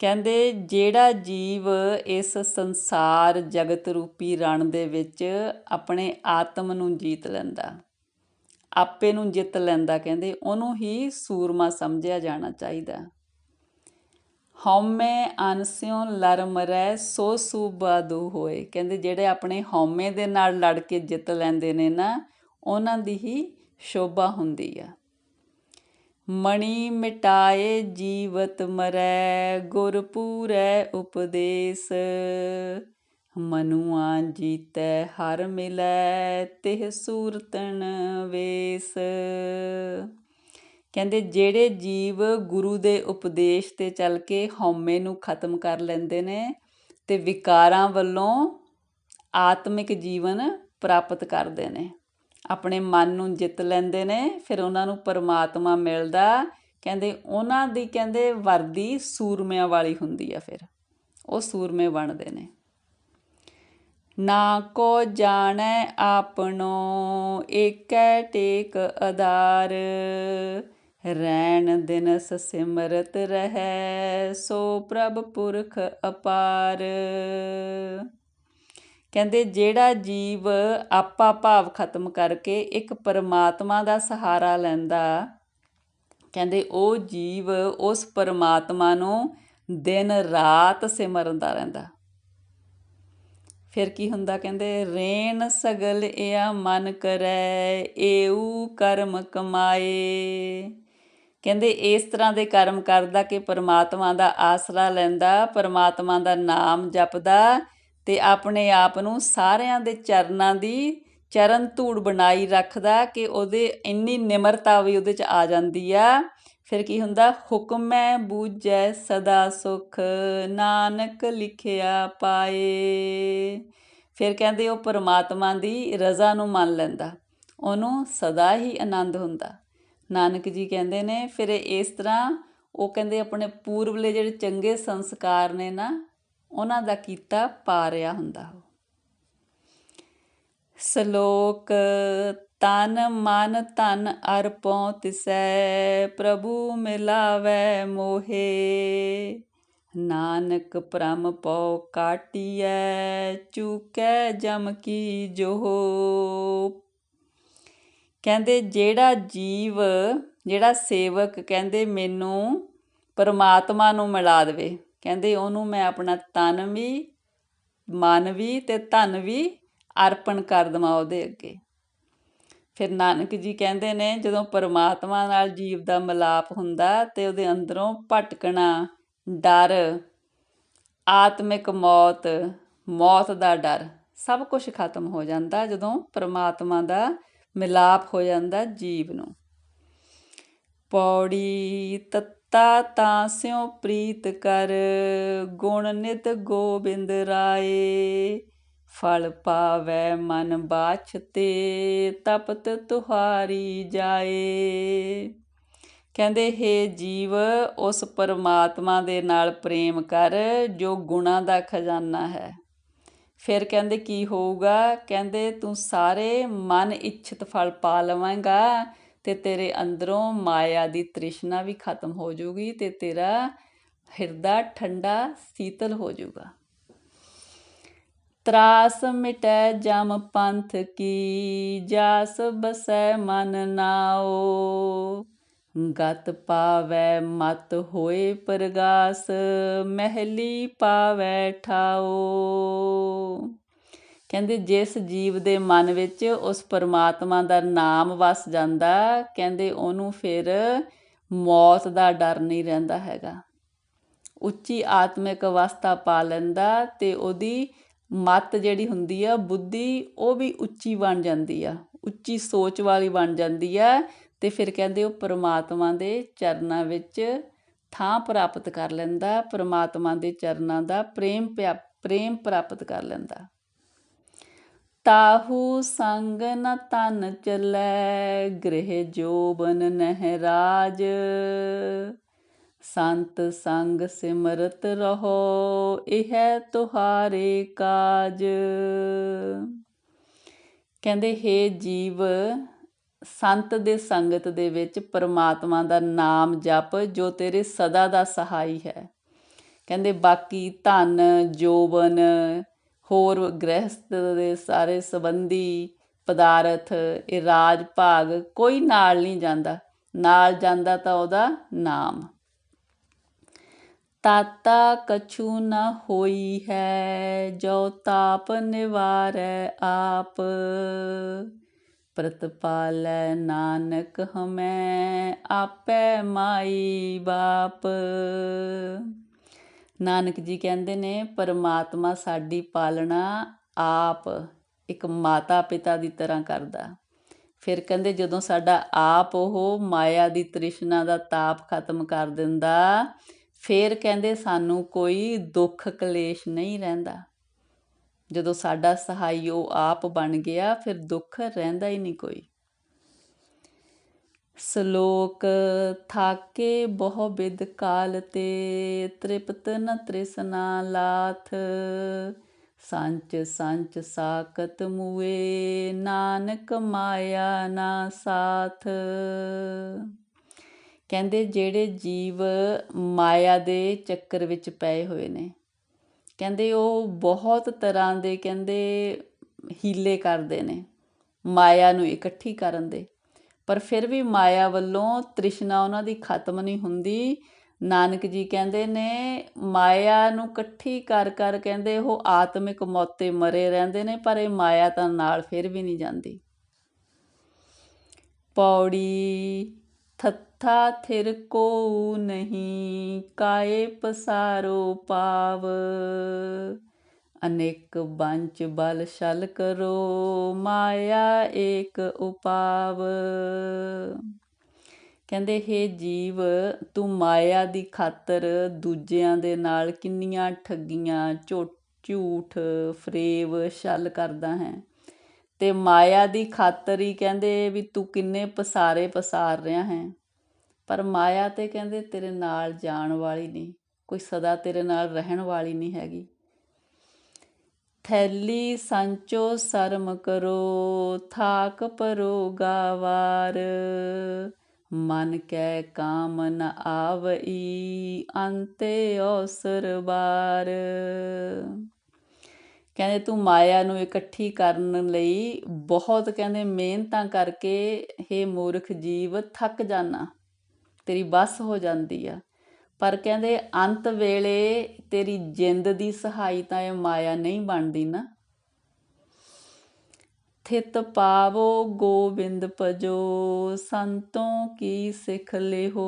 ਕਹਿੰਦੇ ਜਿਹੜਾ ਜੀਵ ਇਸ ਸੰਸਾਰ ਜਗਤ ਰੂਪੀ ਰਣ ਦੇ ਵਿੱਚ ਆਪਣੇ ਆਤਮ ਨੂੰ ਜੀਤ ਲੈਂਦਾ, ਆਪੇ ਨੂੰ ਜਿੱਤ ਲੈਂਦਾ ਕਹਿੰਦੇ, ਉਹਨੂੰ ਹੀ ਸੂਰਮਾ ਸਮਝਿਆ ਜਾਣਾ ਚਾਹੀਦਾ। ਹਉਮੈ ਅਨਸਿਉ ਲਰ ਮਰੈ, ਸੋ ਸੂਬਾਦੂ ਹੋਏ। ਕਹਿੰਦੇ ਜਿਹੜੇ ਆਪਣੇ ਹਉਮੈ ਦੇ ਨਾਲ ਲੜ ਕੇ ਜਿੱਤ ਲੈਂਦੇ ਨੇ ਨਾ, ਉਹਨਾਂ ਦੀ ਹੀ ਸ਼ੋਭਾ ਹੁੰਦੀ ਆ। ਮਣੀ ਮਿਟਾਏ ਜੀਵਤ ਮਰੈ, ਗੁਰ ਪੂਰੈ ਉਪਦੇਸ। ਮਨੁਆ ਜੀਤੈ ਹਰ ਮਿਲੈ, ਤਿਹ ਸੂਰਤਨ ਵੇਸ। ਕਹਿੰਦੇ ਜਿਹੜੇ ਜੀਵ ਗੁਰੂ ਦੇ ਉਪਦੇਸ਼ ਤੇ ਚੱਲ ਕੇ ਹਉਮੈ ਨੂੰ ਖਤਮ ਕਰ ਲੈਂਦੇ ਨੇ ਤੇ ਵਿਕਾਰਾਂ ਵੱਲੋਂ ਆਤਮਿਕ ਜੀਵਨ ਪ੍ਰਾਪਤ ਕਰਦੇ ਨੇ। ਆਪਣੇ ਮਨ ਨੂੰ ਜਿੱਤ ਲੈਂਦੇ ਨੇ, ਫਿਰ ਉਹਨਾਂ ਨੂੰ ਪਰਮਾਤਮਾ ਮਿਲਦਾ। ਕਹਿੰਦੇ ਉਹਨਾਂ ਦੀ ਕਹਿੰਦੇ ਵਰਦੀ ਸੂਰਮਿਆਂ ਵਾਲੀ ਹੁੰਦੀ ਆ ਫਿਰ, ਉਹ ਸੂਰਮੇ ਬਣਦੇ ਨੇ। ਨਾ ਕੋ ਜਾਣੈ ਆਪਣੋ, ਏਕੈ ਟੇਕ ਆਧਾਰ ਰੈਣ ਦਿਨਸ ਸਿਮਰਤ ਰਹੈ, ਸੋ ਪ੍ਰਭ ਪੁਰਖ ਅਪਾਰ। ਕਹਿੰਦੇ, ਜਿਹੜਾ ਜੀਵ ਆਪਾ ਭਾਵ ਖਤਮ ਕਰਕੇ ਇੱਕ ਪਰਮਾਤਮਾ ਦਾ ਸਹਾਰਾ ਲੈਂਦਾ, ਕਹਿੰਦੇ, ਉਹ ਜੀਵ ਉਸ ਪਰਮਾਤਮਾ ਨੂੰ ਦਿਨ ਰਾਤ ਸਿਮਰਦਾ ਰਹਿੰਦਾ। ਫਿਰ ਕੀ ਹੁੰਦਾ, ਕਹਿੰਦੇ ਰੇਣ ਸਗਲ ਇਆ ਮਨ ਕਰੈ ਏਉ ਕਰਮ ਕਮਾਏ। ਕਹਿੰਦੇ, ਇਸ ਤਰ੍ਹਾਂ ਦੇ ਕਰਮ ਕਰਦਾ ਕਿ ਪਰਮਾਤਮਾ ਦਾ ਆਸਰਾ ਲੈਂਦਾ, ਪਰਮਾਤਮਾ ਦਾ ਨਾਮ ਜਪਦਾ ਤੇ ਆਪਣੇ ਆਪ ਨੂੰ ਸਾਰਿਆਂ ਦੇ ਚਰਨਾਂ ਦੀ ਚਰਨ ਧੂੜ ਬਣਾਈ ਰੱਖਦਾ ਕਿ ਉਹਦੇ ਇੰਨੀ ਨਿਮਰਤਾ ਵੀ ਉਹਦੇ ਚ ਆ ਜਾਂਦੀ ਆ। ਫਿਰ ਕੀ ਹੁੰਦਾ? ਹੁਕਮ ਹੈ ਬੂਝੈ, ਸਦਾ ਸੁਖ ਨਾਨਕ ਲਿਖਿਆ ਪਾਏ। ਫਿਰ ਕਹਿੰਦੇ ਉਹ ਪਰਮਾਤਮਾ ਦੀ ਰਜ਼ਾ ਨੂੰ ਮੰਨ ਲੈਂਦਾ। ਉਹਨੂੰ ਸਦਾ ਹੀ ਆਨੰਦ ਹੁੰਦਾ। ਨਾਨਕ ਜੀ ਕਹਿੰਦੇ ਨੇ, ਫਿਰ ਇਸ ਤਰ੍ਹਾਂ ਉਹ ਕਹਿੰਦੇ ਆਪਣੇ ਪੂਰਵਲੇ ਜਿਹੜੇ ਚੰਗੇ ਸੰਸਕਾਰ ਨੇ ਨਾ ਉਹਨਾਂ ਦਾ ਕੀਤਾ ਪਾ ਰਿਹਾ ਹੁੰਦਾ ਸ਼ਲੋਕ, ਤਨ ਮਨ ਤਨ ਅਰਪਉ ਤਿਸੈ, ਪ੍ਰਭੂ ਮਿਲਾਵੈ ਮੋਹੇ। ਨਾਨਕ ਪ੍ਰਮ ਪਉ ਕਾਟਿਐ, ਚੂਕੈ ਜਮ ਕੀ ਜੋਹ। ਕਹਿੰਦੇ ਜਿਹੜਾ ਜੀਵ, ਜਿਹੜਾ ਸੇਵਕ ਕਹਿੰਦੇ ਮੈਨੂੰ ਪਰਮਾਤਮਾ ਨੂੰ ਮਿਲਾ ਦੇਵੇ। ਕਹਿੰਦੇ ਉਹਨੂੰ ਮੈਂ ਆਪਣਾ ਤਨ ਵੀ, ਮਨ ਵੀ ਤੇ ਧਨ ਵੀ ਅਰਪਣ ਕਰ ਦਵਾਂ ਉਹਦੇ ਅੱਗੇ। ਫਿਰ ਨਾਨਕ ਜੀ ਕਹਿੰਦੇ ਨੇ, ਜਦੋਂ ਪਰਮਾਤਮਾ ਨਾਲ ਜੀਵ ਦਾ ਮਿਲਾਪ ਹੁੰਦਾ ਤੇ ਉਹਦੇ ਅੰਦਰੋਂ ਭਟਕਣਾ, ਡਰ, ਆਤਮਿਕ ਮੌਤ ਮੌਤ ਦਾ ਡਰ, ਸਭ ਕੁਝ ਖਤਮ ਹੋ ਜਾਂਦਾ ਜਦੋਂ ਪਰਮਾਤਮਾ ਦਾ ਮਿਲਾਪ ਹੋ ਜਾਂਦਾ ਜੀਵ ਨੂੰ। ਪੌੜੀ ਤਤਾ ਤਾ ਤਾਂ ਸਿਉ ਪ੍ਰੀਤ ਕਰ, ਗੁਣ ਨਿਤ ਗੋਬਿੰਦ ਰਾਏ। ਫਲ ਪਾਵੈ ਮਨ ਬਾਛਤੇ ਤਪਤ ਤੁਹਾਰੀ ਜਾਏ। ਕਹਿੰਦੇ, ਹੈ ਜੀਵ, ਉਸ ਪਰਮਾਤਮਾ ਦੇ ਨਾਲ ਪ੍ਰੇਮ ਕਰ, ਜੋ ਗੁਣਾ ਦਾ ਖਜ਼ਾਨਾ ਹੈ। ਫਿਰ ਕਹਿੰਦੇ, ਕੀ ਹੋਊਗਾ? ਕਹਿੰਦੇ, ਤੂੰ ਸਾਰੇ ਮਨ ਇੱਛਤ ਫਲ ਪਾ ਲਵਾਂਗਾ। ਤੇ ਤੇਰੇ ਅੰਦਰੋਂ ਮਾਇਆ ਦੀ ਤ੍ਰਿਸ਼ਨਾ ਵੀ ਖਤਮ ਹੋ ਜਾਊਗੀ ਤੇ ਤੇਰਾ ਹਿਰਦਾ ਠੰਡਾ, ਸੀਤਲ ਹੋ ਜਾਊਗਾ ਤਰਾਸ ਮਿਟੈ ਜਮ ਪੰਥ ਕੀ, ਜਾਸ ਬਸੈ ਮਨ ਨਾਓ ਗਤ ਪਾਵੈ ਮਤ ਹੋਏ ਪਰਗਾਸ, ਮਹਿਲੀ ਪਾਵੈ ਠਾਓ ਕਹਿੰਦੇ ਜਿਸ ਜੀਵ ਦੇ ਮਨ ਵਿੱਚ ਉਸ ਪਰਮਾਤਮਾ ਦਾ ਨਾਮ ਵਸ ਜਾਂਦਾ, ਕਹਿੰਦੇ ਉਹਨੂੰ ਫਿਰ ਮੌਤ ਦਾ ਡਰ ਨਹੀਂ ਰਹਿੰਦਾ ਹੈਗਾ। ਉੱਚੀ ਆਤਮਿਕ ਅਵਸਥਾ ਪਾ ਲੈਂਦਾ ਤੇ ਉਹਦੀ ਮਤ ਜਿਹੜੀ ਹੁੰਦੀ ਆ, ਬੁੱਧੀ, ਉਹ ਵੀ ਉੱਚੀ ਬਣ ਜਾਂਦੀ ਆ। ਉੱਚੀ ਸੋਚ ਵਾਲੀ ਬਣ ਜਾਂਦੀ ਆ ਤੇ ਫਿਰ ਕਹਿੰਦੇ ਉਹ ਪਰਮਾਤਮਾ ਦੇ ਚਰਨਾਂ ਵਿੱਚ ਥਾਂ ਪ੍ਰਾਪਤ ਕਰ ਲੈਂਦਾ, ਪਰਮਾਤਮਾ ਦੇ ਚਰਨਾਂ ਦਾ ਪ੍ਰੇਮ ਪ੍ਰੇਮ ਪ੍ਰਾਪਤ ਕਰ ਲੈਂਦਾ। ਤਾਹੂ ਸੰਗ ਨ ਤਨ ਚਲੈ, ਗ੍ਰਹਿ ਜੋਬਨ ਨਹਿ ਰਾਜ। ਸੰਤ ਸੰਗ ਸਿਮਰਤ ਰਹੋ, ਇਹ ਤੁਹਾਰੇ ਕਾਜ। ਕਹਿੰਦੇ, ਹੇ ਜੀਵ, ਸੰਤ ਦੇ ਸੰਗਤ ਦੇ ਵਿੱਚ ਪਰਮਾਤਮਾ ਦਾ ਨਾਮ ਜਪ, ਜੋ ਤੇਰੇ ਸਦਾ ਦਾ ਸਹਾਈ ਹੈ। ਕਹਿੰਦੇ, ਬਾਕੀ ਧਨ, ਜੋਬਨ ਹੋਰ ਗ੍ਰਹਿਸਥ ਦੇ ਸਾਰੇ ਸੰਬੰਧੀ ਪਦਾਰਥ, ਇਹ ਰਾਜ ਭਾਗ ਕੋਈ ਨਾਲ ਨਹੀਂ ਜਾਂਦਾ। ਨਾਲ ਜਾਂਦਾ ਤਾਂ ਉਹਦਾ ਨਾਮ। ਤਾਤਾ ਕਛੂ ਨ ਹੋਈ ਹੈ, ਜੋ ਤਾਪ ਨਿਵਾਰੈ ਆਪ। ਪ੍ਰਤਪਾਲੈ ਨਾਨਕ ਹਮੈ, ਆਪੈ ਮਾਈ ਬਾਪ। ਨਾਨਕ ਜੀ ਕਹਿੰਦੇ ਨੇ, ਪਰਮਾਤਮਾ ਸਾਡੀ ਪਾਲਣਾ ਆਪ ਇੱਕ ਮਾਤਾ ਪਿਤਾ ਦੀ ਤਰ੍ਹਾਂ ਕਰਦਾ। ਫਿਰ ਕਹਿੰਦੇ, ਜਦੋਂ ਸਾਡਾ ਆਪ ਉਹ ਮਾਇਆ ਦੀ ਤ੍ਰਿਸ਼ਨਾ ਦਾ ਤਾਪ ਖਤਮ ਕਰ ਦਿੰਦਾ, ਫਿਰ ਕਹਿੰਦੇ, ਸਾਨੂੰ ਕੋਈ ਦੁੱਖ ਕਲੇਸ਼ ਨਹੀਂ ਰਹਿੰਦਾ। ਜਦੋਂ ਸਾਡਾ ਸਹਾਈ ਉਹ ਆਪ ਬਣ ਗਿਆ, ਫਿਰ ਦੁੱਖ ਰਹਿੰਦਾ ਹੀ ਨਹੀਂ ਕੋਈ। ਸ਼ਲੋਕ, ਥਾਕੇ ਬਹੁ ਬਿਦ ਕਾਲ ਤੇ, ਤ੍ਰਿਪਤ ਨ ਤ੍ਰਿਸਨਾ ਲਾਥ। ਸੰਚ ਸੰਚ ਸਾਕਤ ਮੂਏ, ਨਾਨਕ ਮਾਇਆ ਨਾ ਸਾਥ। ਕਹਿੰਦੇ ਜਿਹੜੇ ਜੀਵ ਮਾਇਆ ਦੇ ਚੱਕਰ ਵਿੱਚ ਪਏ ਹੋਏ ਨੇ, ਕਹਿੰਦੇ ਉਹ ਬਹੁਤ ਤਰ੍ਹਾਂ ਦੇ, ਕਹਿੰਦੇ ਹੀਲੇ ਕਰਦੇ ਨੇ, ਮਾਇਆ ਨੂੰ ਇਕੱਠੀ ਕਰਨ ਦੇ। ਪਰ ਫਿਰ ਵੀ ਮਾਇਆ ਵੱਲੋਂ ਤ੍ਰਿਸ਼ਨਾ ਉਹਨਾਂ ਦੀ ਖਤਮ ਨਹੀਂ ਹੁੰਦੀ। ਨਾਨਕ ਜੀ ਕਹਿੰਦੇ ਨੇ, ਮਾਇਆ ਨੂੰ ਇਕੱਠੀ ਕਰ ਕਰ ਕਹਿੰਦੇ ਉਹ ਆਤਮਿਕ ਮੌਤੇ ਮਰੇ ਰਹਿੰਦੇ ਨੇ, ਪਰ ਇਹ ਮਾਇਆ ਤਾਂ ਨਾਲ ਫਿਰ ਵੀ ਨਹੀਂ ਜਾਂਦੀ। ਪੌੜੀ, ਥੱਥਾ ਥਿਰ ਕੋ ਨਹੀਂ, ਕਾਏ ਪਸਾਰੋ ਪਾਵ। ਅਨੇਕ ਬੰਚ ਬਲ ਛਲ ਕਰੋ, ਮਾਇਆ ਏਕ ਉਪਾਵ। ਕਹਿੰਦੇ, ਹੇ ਜੀਵ, ਤੂੰ ਮਾਇਆ ਦੀ ਖਾਤਰ ਦੂਜਿਆਂ ਦੇ ਨਾਲ ਕਿੰਨੀਆਂ ਠੱਗੀਆਂ ਝੂਠ, ਫਰੇਬ ਛਲ ਕਰਦਾ ਹੈ। ਤੇ ਮਾਇਆ ਦੀ ਖਾਤਰ ਹੀ ਕਹਿੰਦੇ ਵੀ ਤੂੰ ਕਿੰਨੇ ਪਸਾਰੇ ਪਸਾਰ ਰਿਹਾ ਹੈ। ਪਰ ਮਾਇਆ ਤੇ ਕਹਿੰਦੇ ਤੇਰੇ ਨਾਲ ਜਾਣ ਵਾਲੀ ਨਹੀਂ, ਕੋਈ ਸਦਾ ਤੇਰੇ ਨਾਲ ਰਹਿਣ ਵਾਲੀ ਨਹੀਂ ਹੈਗੀ। ਥੈਲੀ ਸੰਚੋ ਸ਼ਰਮ ਕਰੋ, ਥਾਕ ਪਰੋ ਗਾਵਾਰ। ਮਨ ਕੈ ਕਾਮ ਨ ਆਵਈ, ਅੰਤੇ ਔਸਰ ਬਾਰ। ਕਹਿੰਦੇ ਤੂੰ ਮਾਇਆ ਨੂੰ ਇਕੱਠੀ ਕਰਨ ਲਈ ਬਹੁਤ ਕਹਿੰਦੇ ਮਿਹਨਤਾਂ ਕਰਕੇ हे ਮੂਰਖ ਜੀਵ, ਥੱਕ ਜਾਣਾ ਤੇਰੀ ਬਸ ਹੋ ਜਾਂਦੀ ਆ। ਪਰ ਕਹਿੰਦੇ, ਅੰਤ ਵੇਲੇ ਤੇਰੀ ਜਿੰਦ ਦੀ ਸਹਾਈ ਤਾਂ ਇਹ ਮਾਇਆ ਨਹੀਂ ਬਣਦੀ ਨਾ। ਥਿਤ ਪਾਵੋ ਗੋਬਿੰਦ ਭਜੋ, ਸੰਤੋਂ ਕੀ ਸਿੱਖ ਲਿਹੋ।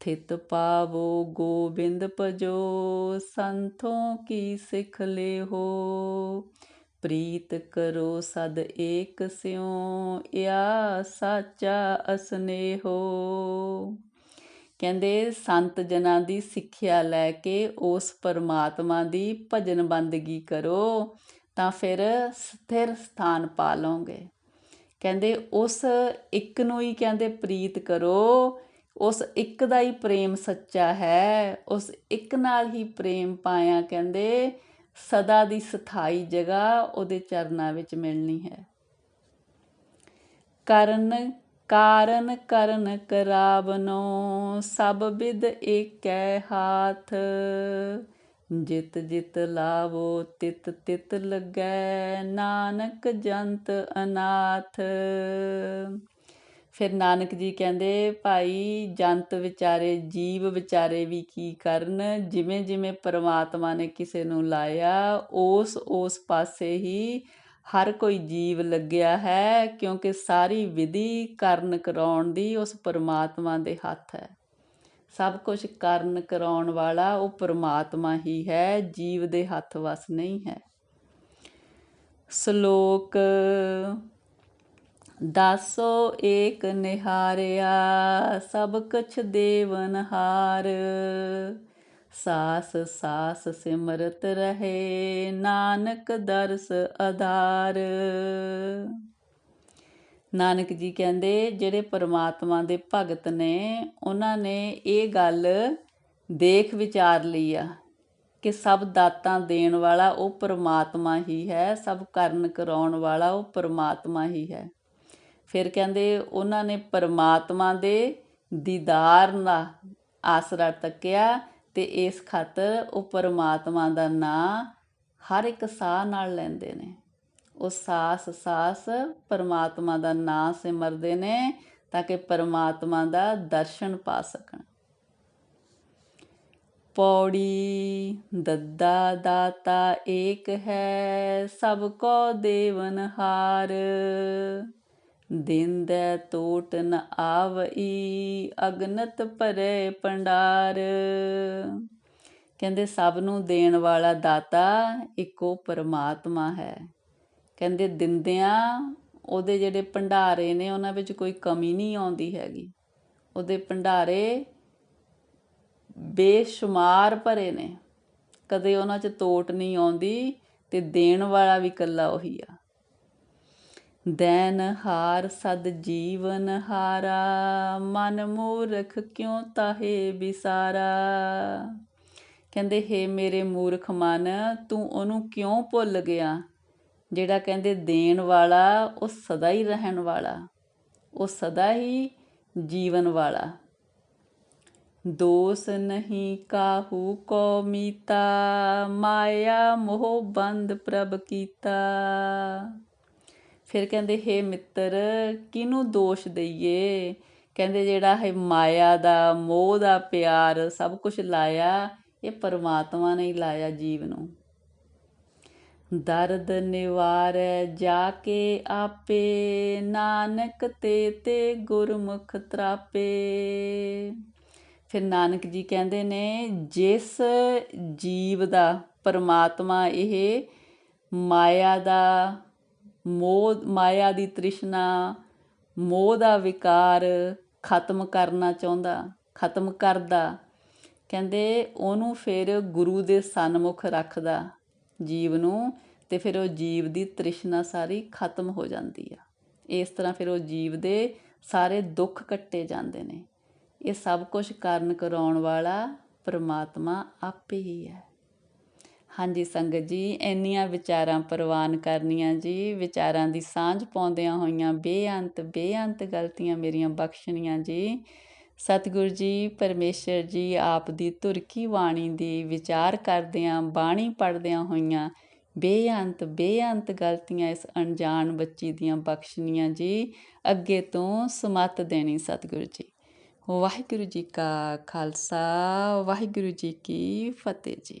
ਥਿਤ ਪਾਵੋ ਗੋਬਿੰਦ ਭਜੋ, ਸੰਤੋਂ ਕੀ ਸਿੱਖ ਲਿਹੋ। ਪ੍ਰੀਤ ਕਰੋ ਸਦ ਏਕ ਸਿਉ ਯਾ ਸਾਚਾ ਅਸਨੇਹੋ। ਕਹਿੰਦੇ ਸੰਤ ਜਨਾਂ ਦੀ ਸਿੱਖਿਆ ਲੈ ਕੇ ਉਸ ਪਰਮਾਤਮਾ ਦੀ ਭਜਨ ਬੰਦਗੀ ਕਰੋ, ਤਾਂ ਫਿਰ ਸਥਿਰ ਸਥਾਨ ਪਾ ਲਓਗੇ। ਕਹਿੰਦੇ ਉਸ ਇੱਕ ਨੂੰ ਹੀ ਕਹਿੰਦੇ ਪ੍ਰੀਤ ਕਰੋ, ਉਸ ਇੱਕ ਦਾ ਹੀ ਪ੍ਰੇਮ ਸੱਚਾ ਹੈ, ਉਸ ਇੱਕ ਨਾਲ ਹੀ ਪ੍ਰੇਮ ਪਾਇਆ ਕਹਿੰਦੇ ਸਦਾ ਦੀ ਸਥਾਈ ਜਗ੍ਹਾ ਉਹਦੇ ਚਰਨਾਂ ਵਿੱਚ ਮਿਲਣੀ ਹੈ। ਕਰਨ ਕਾਰਨ ਕਰਨ ਕਰਾਵਨੋ, ਸਭ ਵਿਦ ਏਕੈ ਹਾਥ। ਜਿਤ ਜਿਤ ਲਾਵੋ, ਤਿਤ ਤਿਤ ਲੱਗੈ ਨਾਨਕ ਜੰਤ ਅਨਾਥ। ਫਿਰ ਨਾਨਕ ਜੀ ਕਹਿੰਦੇ, ਭਾਈ, ਜੰਤ ਵਿਚਾਰੇ, ਜੀਵ ਵਿਚਾਰੇ ਵੀ ਕੀ ਕਰਨ? ਜਿਵੇਂ ਜਿਵੇਂ ਪਰਮਾਤਮਾ ਨੇ ਕਿਸੇ ਨੂੰ ਲਾਇਆ ਉਸ ਉਸ ਪਾਸੇ ਹੀ ਹਰ ਕੋਈ ਜੀਵ ਲੱਗਿਆ ਹੈ, ਕਿਉਂਕਿ ਸਾਰੀ ਵਿਧੀ ਕਰਨ ਕਰਾਉਣ ਦੀ ਉਸ ਪਰਮਾਤਮਾ ਦੇ ਹੱਥ ਹੈ। ਸਭ ਕੁਝ ਕਰਨ ਕਰਾਉਣ ਵਾਲਾ ਉਹ ਪਰਮਾਤਮਾ ਹੀ ਹੈ, ਜੀਵ ਦੇ ਹੱਥ ਵਸ ਨਹੀਂ ਹੈ। ਸ਼ਲੋਕ, ਦਾਸੋ ਏਕ ਨਿਹਾਰਿਆ, ਸਭ ਕੁਛ ਦੇਵਨ ਹਾਰ। ਸਾਸ ਸਾਸ ਸਿਮਰਤ ਰਹੇ, ਨਾਨਕ ਦਰਸ ਆਧਾਰ ਨਾਨਕ ਜੀ ਕਹਿੰਦੇ, ਜਿਹੜੇ ਪਰਮਾਤਮਾ ਦੇ ਭਗਤ ਨੇ, ਉਹਨਾਂ ਨੇ ਇਹ ਗੱਲ ਦੇਖ ਵਿਚਾਰ ਲਈ ਆ ਕਿ ਸਭ ਦਾਤਾਂ ਦੇਣ ਵਾਲਾ ਉਹ ਪਰਮਾਤਮਾ ਹੀ ਹੈ, ਸਭ ਕਰਨ ਕਰਾਉਣ ਵਾਲਾ ਉਹ ਪਰਮਾਤਮਾ ਹੀ ਹੈ। ਫਿਰ ਕਹਿੰਦੇ, ਉਹਨਾਂ ਨੇ ਪਰਮਾਤਮਾ ਦੇ ਦੀਦਾਰ ਦਾ ਆਸਰਾ ਤੱਕਿਆ ਅਤੇ ਇਸ ਖਾਤਰ ਉਹ ਪਰਮਾਤਮਾ ਦਾ ਨਾਂ ਹਰ ਇੱਕ ਸਾਹ ਨਾਲ ਲੈਂਦੇ ਨੇ। ਉਹ ਸਾਸ ਸਾਸ ਪਰਮਾਤਮਾ ਦਾ ਨਾਂ ਸਿਮਰਦੇ ਨੇ ਤਾਂ ਕਿ ਪਰਮਾਤਮਾ ਦਾ ਦਰਸ਼ਨ ਪਾ ਸਕਣ। ਪੌੜੀ ਦੱਦਾ ਦਾਤਾ ਏਕ ਹੈ ਸਭ ਕੋ ਦੇਵਨਹਾਰ ਦਿੰਦੈ ਤੋਟ ਟੋਟ ਨ ਆਵਈ, ਅਗਨਤ ਭਰੇ ਪੰਡਾਰ। ਕਹਿੰਦੇ, ਸਭ ਨੂੰ ਦੇਣ ਵਾਲਾ ਦਾਤਾ ਇੱਕੋ ਪਰਮਾਤਮਾ ਹੈ। ਕਹਿੰਦੇ, ਦਿੰਦਿਆਂ ਉਹਦੇ ਜਿਹੜੇ ਭੰਡਾਰੇ ਨੇ, ਉਹਨਾਂ ਵਿੱਚ ਕੋਈ ਕਮੀ ਨਹੀਂ ਆਉਂਦੀ ਹੈਗੀ। ਉਹਦੇ ਭੰਡਾਰੇ ਬੇਸ਼ੁਮਾਰ ਭਰੇ ਨੇ। ਕਦੇ ਉਹਨਾਂ 'ਚ ਤੋਟ ਨਹੀਂ ਆਉਂਦੀ ਤੇ ਦੇਣ ਵਾਲਾ ਵੀ ਇਕੱਲਾ ਉਹੀ ਆ। ਦੈਨ ਹਾਰ ਸਦ ਜੀਵਨ ਹਾਰਾ ਮਨ ਮੂਰਖ ਕਿਉ ਤਾਹੇ ਵਿਸਾਰਾ ਕਹਿੰਦੇ, ਹੇ ਮੇਰੇ ਮੂਰਖ ਮਨ, ਤੂੰ ਉਹਨੂੰ ਕਿਉਂ ਭੁੱਲ ਗਿਆ? ਜਿਹੜਾ ਕਹਿੰਦੇ, ਦੇਣ ਵਾਲਾ, ਉਹ ਸਦਾ ਹੀ ਰਹਿਣ ਵਾਲਾ, ਉਹ ਸਦਾ ਹੀ ਜੀਵਨ ਵਾਲਾ। ਦੋਸ ਨਹੀਂ ਕਾਹੂ ਕੋ ਮੀਤਾ, ਮਾਇਆ ਮੋਹ ਬੰਦ ਪ੍ਰਭ ਕੀਤਾ। ਫਿਰ ਕਹਿੰਦੇ, ਹੇ ਮਿੱਤਰ, ਕਿਹਨੂੰ ਦੋਸ਼ ਦਈਏ? ਕਹਿੰਦੇ, ਜਿਹੜਾ ਇਹ ਮਾਇਆ ਦਾ, ਮੋਹ ਦਾ ਪਿਆਰ ਸਭ ਕੁਝ ਲਾਇਆ, ਇਹ ਪਰਮਾਤਮਾ ਨੇ ਹੀ ਲਾਇਆ ਜੀਵ ਨੂੰ। ਦਰਦ ਨਿਵਾਰੈ ਜਾ ਕੇ ਆਪੇ, ਨਾਨਕ ਤੇ ਤੇ ਗੁਰਮੁਖ ਤਰਾਪੇ। ਫਿਰ ਨਾਨਕ ਜੀ ਕਹਿੰਦੇ ਨੇ, ਜਿਸ ਜੀਵ ਦਾ ਪਰਮਾਤਮਾ ਇਹ ਮਾਇਆ ਦਾ ਮੋਹ, ਮਾਇਆ ਦੀ ਤ੍ਰਿਸ਼ਨਾ, ਮੋਹ ਦਾ ਵਿਕਾਰ ਖਤਮ ਕਰਨਾ ਚਾਹੁੰਦਾ, ਖਤਮ ਕਰਦਾ। ਕਹਿੰਦੇ ਉਹਨੂੰ ਫਿਰ ਗੁਰੂ ਦੇ ਸਨਮੁਖ ਰੱਖਦਾ ਜੀਵ ਨੂੰ ਤੇ ਫਿਰ ਉਹ ਜੀਵ ਦੀ ਤ੍ਰਿਸ਼ਨਾ ਸਾਰੀ ਖਤਮ ਹੋ ਜਾਂਦੀ ਆ। ਇਸ ਤਰ੍ਹਾਂ ਫਿਰ ਉਹ ਜੀਵ ਦੇ ਸਾਰੇ ਦੁੱਖ ਕੱਟੇ ਜਾਂਦੇ ਨੇ। ਇਹ ਸਭ ਕੁਝ ਕਰਨ ਕਰਾਉਣ ਵਾਲਾ ਪਰਮਾਤਮਾ ਆਪੇ ਹੀ ਹੈ। ਹਾਂਜੀ ਸੰਗਤ ਜੀ, ਇੰਨੀਆਂ ਵਿਚਾਰਾਂ ਪ੍ਰਵਾਨ ਕਰਨੀਆਂ ਜੀ, ਵਿਚਾਰਾਂ ਦੀ ਸਾਂਝ ਪਾਉਂਦਿਆਂ ਹੋਈਆਂ ਬੇਅੰਤ ਬੇਅੰਤ ਗਲਤੀਆਂ ਮੇਰੀਆਂ ਬਖਸ਼ਣੀਆਂ ਜੀ। ਸਤਿਗੁਰ ਜੀ, ਪਰਮੇਸ਼ਰ ਜੀ, ਆਪ ਦੀ ਤੁਰਕੀ ਬਾਣੀ ਦੀ ਵਿਚਾਰ ਕਰਦਿਆਂ, ਬਾਣੀ ਪੜਦਿਆਂ ਹੋਈਆਂ ਬੇਅੰਤ ਬੇਅੰਤ ਗਲਤੀਆਂ ਇਸ ਅਣਜਾਣ ਬੱਚੀ ਦੀਆਂ ਬਖਸ਼ਣੀਆਂ ਜੀ, ਅੱਗੇ ਤੋਂ ਸਮਤ ਦੇਣੀ ਸਤਿਗੁਰੂ ਜੀ। ਵਾਹਿਗੁਰੂ ਜੀ ਕਾ ਖਾਲਸਾ, ਵਾਹਿਗੁਰੂ ਜੀ ਕੀ ਫਤਿਹ ਜੀ।